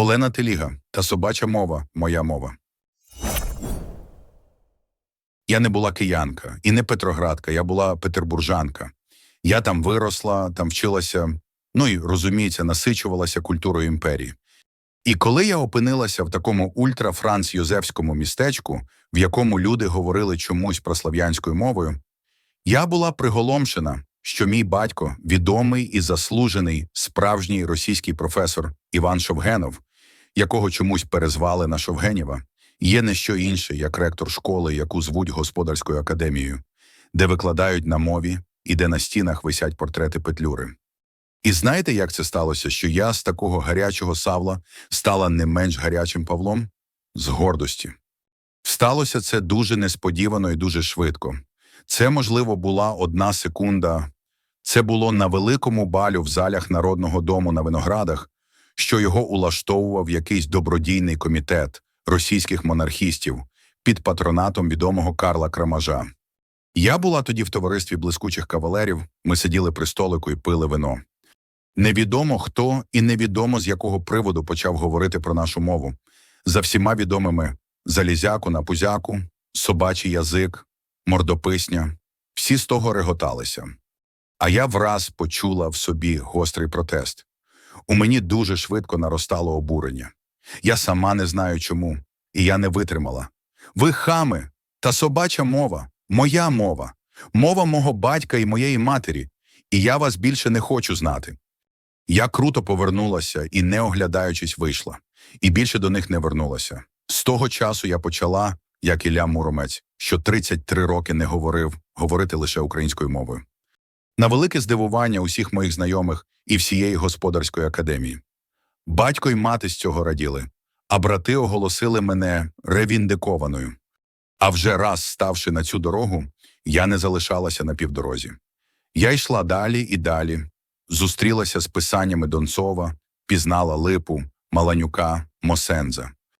Олена Теліга та собача мова моя мова. Я не була киянка і не петроградка, я була петербуржанка. Я там виросла, там вчилася, ну і розуміється, насичувалася культурою імперії. І коли я опинилася в такому ультра-франц-юзефському містечку, в якому люди говорили чомусь прослав'янською мовою, я була приголомшена, що мій батько, відомий і заслужений справжній російський професор Іван Шовгенов, якого чомусь перезвали на Шовгенєва, є не що інше, як ректор школи, яку звуть господарською академією, де викладають на мові і де на стінах висять портрети Петлюри. І знаєте, як це сталося, що я з такого гарячого савла стала не менш гарячим Павлом? З гордості. Сталося це дуже несподівано і дуже швидко. Це, можливо, була одна секунда. Це було на великому балю в залях Народного дому на Виноградах, що його улаштовував якийсь добродійний комітет російських монархістів під патронатом відомого Карла Крамажа. Я була тоді в товаристві блискучих кавалерів, ми сиділи при столику і пили вино. Невідомо хто і невідомо з якого приводу почав говорити про нашу мову. За всіма відомими залізяку на пузяку, собачий язик, мордописня. Всі з того реготалися. А я враз почула в собі гострий протест. У мені дуже швидко наростало обурення. Я сама не знаю чому, і я не витримала. Ви хами, та собача мова, моя мова, мова мого батька і моєї матері, і я вас більше не хочу знати. Я круто повернулася і, не оглядаючись, вийшла, і більше до них не вернулася. З того часу я почала, як Ілля Муромець, що 33 роки не говорив, говорити лише українською мовою. На велике здивування усіх моїх знайомих і всієї господарської академії. Батько й мати з цього раділи, а брати оголосили мене ревіндикованою. А вже раз ставши на цю дорогу, я не залишалася на півдорозі. Я йшла далі і далі, зустрілася з писаннями Донцова, пізнала Липу, Маланюка, Мосенза.